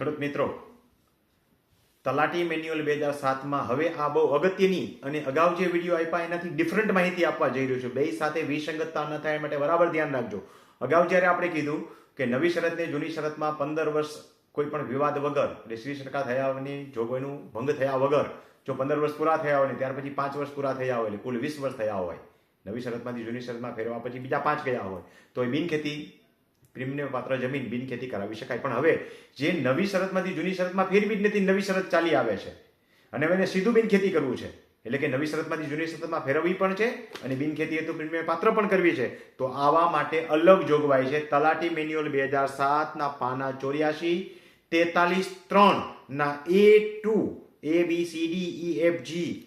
ખેડૂત મિત્રો, તલાટી મેન્યુઅલ બે હજાર સાતમાં હવે આ બહુ અગત્યની અને અગાઉ જે વીડિયો આપ્યા એનાથી ડિફરન્ટ માહિતી આપવા જઈ રહ્યો છું. બે સાથે વિસંગતતા ન થાય માટે બરાબર ધ્યાન રાખજો. અગાઉ જ્યારે આપણે કીધું કે નવી શરતને જૂની શરતમાં પંદર વર્ષ કોઈ પણ વિવાદ વગર, એટલે શ્રી સરકાર થયાની જોગવાઈનું ભંગ થયા વગર, જો પંદર વર્ષ પૂરા થયા હોય ને ત્યાર પછી પાંચ વર્ષ પૂરા થયા હોય, એટલે કુલ વીસ વર્ષ થયા હોય, નવી શરતમાંથી જૂની શરતમાં ફેરવા પછી બીજા પાંચ ગયા હોય, તો એ બિનખેતી પ્રીમિયમ પાત્ર જમીન બિનખેતી કરાવી શકાય. પણ હવે જે નવી શરતમાંથી જૂની શરતમાં ફેરવી જ નથી નવી શરત ચાલી આવે છે. અને હવે એને સીધું બિનખેતી કરવું છે. એટલે કે નવી શરતમાંથી જૂની શરતમાં ફેરવવી પણ છે અને બિનખેતી હેતુ પ્રીમિયમ પાત્ર પણ કરવી છે. તો આવા માટે અલગ જોગવાઈ છે. તલાટી મેન્યુઅલ બે હજાર સાતના પાના ચોર્યાસી, તેતાલીસ ત્રણ ના A to A B C D E F G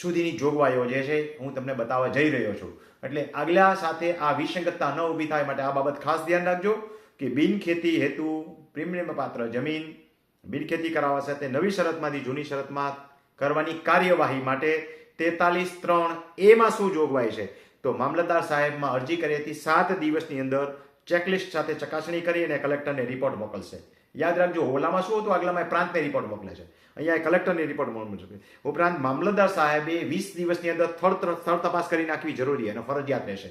સુધીની જોગવાઈઓ જે છે, હું તમને બતાવવા જઈ રહ્યો છું. એટલે આગલા સાથે આ વિસંગતતા ન ઊભી થાય માટે આ બાબત ખાસ ધ્યાન રાખજો કે બિનખેતી હેતુ પ્રીમિયમ પાત્ર જમીન બિનખેતી કરાવવા સાથે નવી શરતમાંથી જૂની શરતમાં કરવાની કાર્યવાહી માટે તેતાલીસ ત્રણ એમાં શું જોગવાઈ છે? તો મામલતદાર સાહેબમાં અરજી કરી હતી, સાત દિવસની અંદર ચેકલિસ્ટ સાથે ચકાસણી કરી અને કલેક્ટરને રિપોર્ટ મોકલશે. યાદ રાખજો, ઓલામાં શું હતું? આગલામાં પ્રાંતને રિપોર્ટ મોકલે છે. અહીંયા કલેક્ટરને રિપોર્ટ મોકલે છે. ઉપરાંત મામલતદાર સાહેબે વીસ દિવસની અંદર સ્થળ સ્થળ તપાસ કરી નાખવી જરૂરી અને ફરજિયાત રહેશે.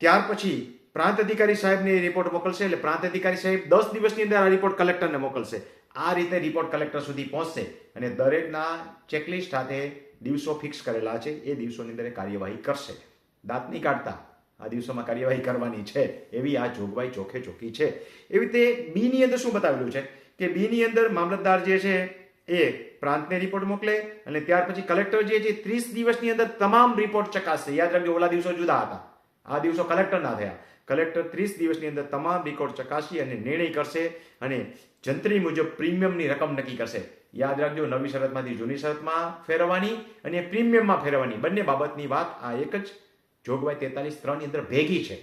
ત્યાર પછી પ્રાંત અધિકારી સાહેબને રિપોર્ટ મોકલશે, એટલે પ્રાંત અધિકારી સાહેબ દસ દિવસની અંદર આ રિપોર્ટ કલેક્ટરને મોકલશે. આ રીતે રિપોર્ટ કલેક્ટર સુધી પહોંચશે અને દરેકના ચેકલિસ્ટ સાથે દિવસો ફિક્સ કરેલા છે. એ દિવસોની અંદર કાર્યવાહી કરશે. દાંત નહીં કાઢતા આ દિવસોમાં કાર્યવાહી કરવાની છે, એવી આ જોગવાઈ ચોખે ચોખી છે. એવી રીતે બીની અંદર શું બતાવેલું છે? કે બીની અંદર મામલતદાર જે છે, એ પ્રાંતને રિપોર્ટ મોકલે અને ત્યાર પછી કલેક્ટર જે છે, ત્રીસ દિવસની અંદર તમામ રિપોર્ટ ચકાસશે યાદ રાખજો, ઓલા દિવસો જુદા હતા. આ દિવસો કલેક્ટર ના થયા. કલેક્ટર ત્રીસ દિવસની અંદર તમામ રિકોર્ડ ચકાસી અને નિર્ણય કરશે અને જંત્રી મુજબ પ્રીમિયમની રકમ નક્કી કરશે. યાદ રાખજો, નવી શરતમાંથી જૂની શરતમાં ફેરવવાની અને પ્રીમિયમમાં ફેરવવાની. બંને બાબતની વાત આ એક જ જોગવાઈ તેતાલીસ ત્રણની અંદર ભેગી છે.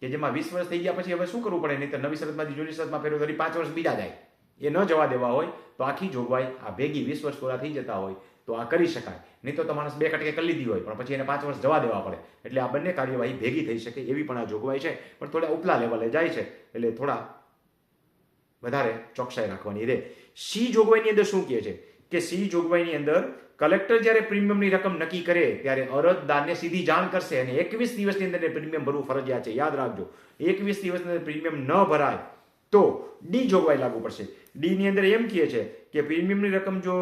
કે જેમાં વીસ વર્ષ થઈ ગયા પછી હવે શું કરવું પડે? નહીં તો નવી શરતમાંથી જૂની શરતમાં ફેરવો તો પાંચ વર્ષ બીજા જાય. એ ન જવા દેવા હોય, તો આખી જોગવાઈ, આ ભેગી વીસ વર્ષ પૂરા થઈ જતા હોય, તો આ કરી શકાય. નહીં તો માણસ બે કટકે કરી લીધી હોય, પણ પછી એને પાંચ વર્ષ જવા દેવા પડે. એટલે આ બંને કાર્યવાહી ભેગી થઈ શકે એવી પણ આ જોગવાઈ છે, પણ થોડા ઉપલા લેવલે જાય છે, એટલે થોડા વધારે ચોકસાઈ રાખવાની રહે સી જોગવાઈની અંદર શું કહે છે? કે સી જોગવાઈની અંદર કલેક્ટર જ્યારે પ્રીમિયમની રકમ નક્કી કરે ત્યારે અરજદારને સીધી જાણ કરશે અને એકવીસ દિવસની અંદર પ્રીમિયમ ભરવું ફરજિયાત છે. યાદ રાખજો, એકવીસ દિવસની અંદર પ્રીમિયમ ન ભરાય તો ડી જોગવાઈ લાગુ પડશે. ડીની અંદર એમ કહે છે કે પ્રીમિયમની રકમ જો,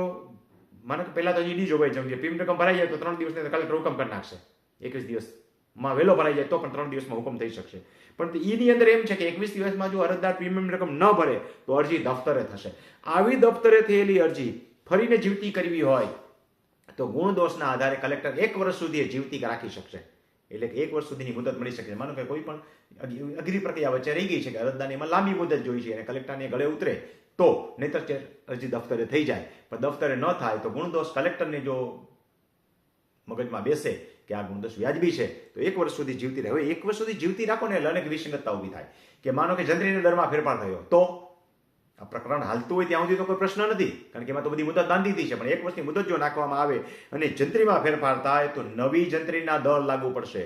મને પહેલા તો હજી ડી જોગવાઈ જવું પ્રીમિયમ રકમ ભરાઈ જાય તો ત્રણ દિવસની અંદર કલેક્ટર હુકમ કરી નાખશે. એકવીસ દિવસમાં વહેલો ભરાઈ જાય તો પણ ત્રણ દિવસમાં હુકમ થઈ શકશે. પણ ઈની અંદર એમ છે કે એકવીસ દિવસમાં જો અરજદાર પ્રીમિયમ રકમ ન ભરે તો અરજી દફતરે થશે. આવી દફતરે થયેલી અરજી ફરીને જીવતી કરવી હોય તો ગુણ દોષના આધારે કલેક્ટર એક વર્ષ સુધી જીવતી રાખી શકશે. એટલે કે એક વર્ષ સુધીની મુદત મળી શકે માનો કે કોઈ પણ અઘ- અઘરી પ્રક્રિયા વચ્ચે રહી ગઈ છે કે અરજદારને એમાં લાંબી મુદત જોઈ છે અને કલેક્ટરને ગળે ઉતરે, તો નહીતર અરજી દફતરે થઈ જાય. પણ દફતરે ન થાય તો ગુણદોષ કલેક્ટરને જો મગજમાં બેસે કે આ ગુણદોષ વ્યાજબી છે, તો એક વર્ષ સુધી જીવતી રહે. એક વર્ષ સુધી જીવતી રાખો ને એટલે અનેક વિસંગતતા ઊભી થાય. કે માનો કે જંત્રીના દરમાં ફેરફાર થયો, તો આ પ્રકરણ હાલતું હોય ત્યાં સુધી તો કોઈ પ્રશ્ન નથી, કારણ કે એમાં તો બધી મુદત બાંધી દીધી છે, પણ એક વર્ષની મુદત જો નાખવામાં આવે અને જંત્રીમાં ફેરફાર થાય, તો નવી જંત્રીના દર લાગુ પડશે.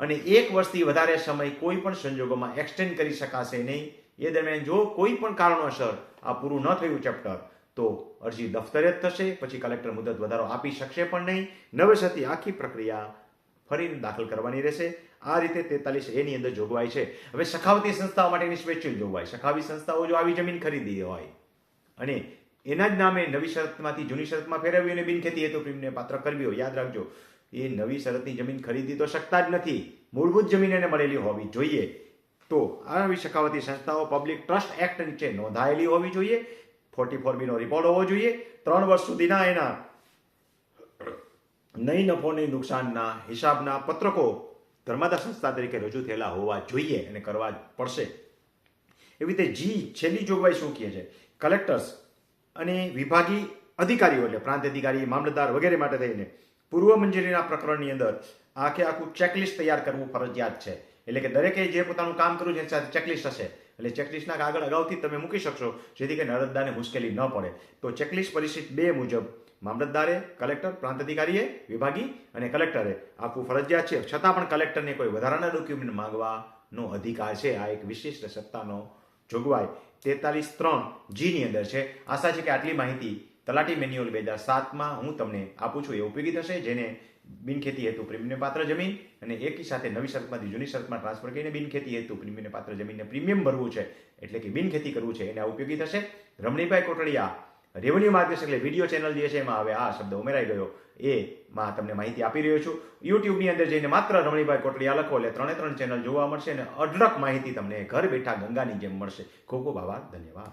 અને એક વર્ષથી વધારે સમય કોઈ પણ સંજોગોમાં એક્સટેન્ડ કરી શકાશે નહીં. એ દરમિયાન જો કોઈ પણ કારણોસર આ પૂરું ન થયું ચેપ્ટર તો અરજી દફતરે જ થશે, પછી કલેક્ટર મુદત વધારો આપી શકશે પણ નહીં. નવેસરથી આખી પ્રક્રિયા ફરીને દાખલ કરવાની રહેશે. આ રીતે તેતાલીસ એની અંદર જોગવાઈ છે. હવે સખાવતી સંસ્થાઓ માટેની સ્પેશિયલ જોગવાઈ. સખાવી સંસ્થાઓ જો આવી જમીન ખરીદી હોય અને એના જ નામે નવી શરતમાંથી જૂની શરતમાં ફેરવવી અને બિનખેતી હેતુ પ્રીમને પાત્ર કરવી હોય, યાદ રાખજો, એ નવી શરતની જમીન ખરીદી તો શકતા જ નથી. મૂળભૂત જમીન એને મળેલી હોવી જોઈએ. તો આ નવી સખાવતી સંસ્થાઓ પબ્લિક ટ્રસ્ટ એક્ટ નીચે નોંધાયેલી હોવી જોઈએ. ફોર્ટી ફોર બીનો રિપોર્ટ હોવો જોઈએ. ત્રણ વર્ષ સુધીના એના નહીં નફો નહીં નુકસાનના હિસાબના પત્રકો ધર્માદા સંસ્થા તરીકે રજૂ થયેલા હોવા જોઈએ અને કરવા જ પડશે. એવી રીતે જી છેલ્લી જોગવાઈ શું કહે છે? કલેક્ટર્સ અને વિભાગી અધિકારીઓ એટલે પ્રાંત અધિકારી, મામલતદાર વગેરે માટે થઈને પૂર્વ મંજૂરીના પ્રકરણની અંદર આખે આખું ચેકલિસ્ટ તૈયાર કરવું ફરજિયાત છે. એટલે કે દરેકે જે પોતાનું કામ કરવું છે, એની સાથે ચેકલિસ્ટ હશે. એટલે ચેકલિસ્ટના કાગળ અગાઉથી તમે મૂકી શકશો, જેથી કરીને અરજદારને મુશ્કેલી ન પડે. તો ચેકલિસ્ટ પરિસ્થિતિ બે મુજબ મામલતદારે, કલેક્ટર પ્રાંત અધિકારીએ વિભાગી અને કલેક્ટરે આપવું ફરજિયાત છે. છતાં પણ કલેક્ટરને કોઈ વધારાના ડોક્યુમેન્ટ માંગવાનો અધિકાર છે. આ એક વિશિષ્ટ સત્તાનો જોગવાઈ. તેતાલીસ ત્રણ જીની અંદર છે. આશા છે કે આટલી માહિતી તલાટી મેન્યુઅલ બે હજાર સાતમાં હું તમને આપું છું. એ ઉપયોગી થશે, જેને બિનખેતી હેતુ પ્રીમિયમ પાત્ર જમીન અને એકી સાથે નવી શરતમાંથી જૂની શરતમાં ટ્રાન્સફર કરીને બિનખેતી હેતુ પ્રીમિયમ પાત્ર જમીનને પ્રીમિયમ ભરવું છે. એટલે કે બિનખેતી કરવું છે. એને ઉપયોગી થશે. રમણીભાઈ કોટડિયા રેવન્યુ માર્ગદર્શક એટલે વીડિયો ચેનલ જે છે એમાં હવે આ શબ્દ ઉમેરાઈ ગયો. એમાં તમને માહિતી આપી રહ્યો છું. યુટ્યુબની અંદર જઈને માત્ર રમણીભાઈ કોટડિયા લખો એટલે ત્રણે ત્રણ ચેનલ જોવા મળશે અને અઢળક માહિતી તમને ઘર બેઠા ગંગાની જેમ મળશે. ખૂબ ખૂબ આભાર ધન્યવાદ.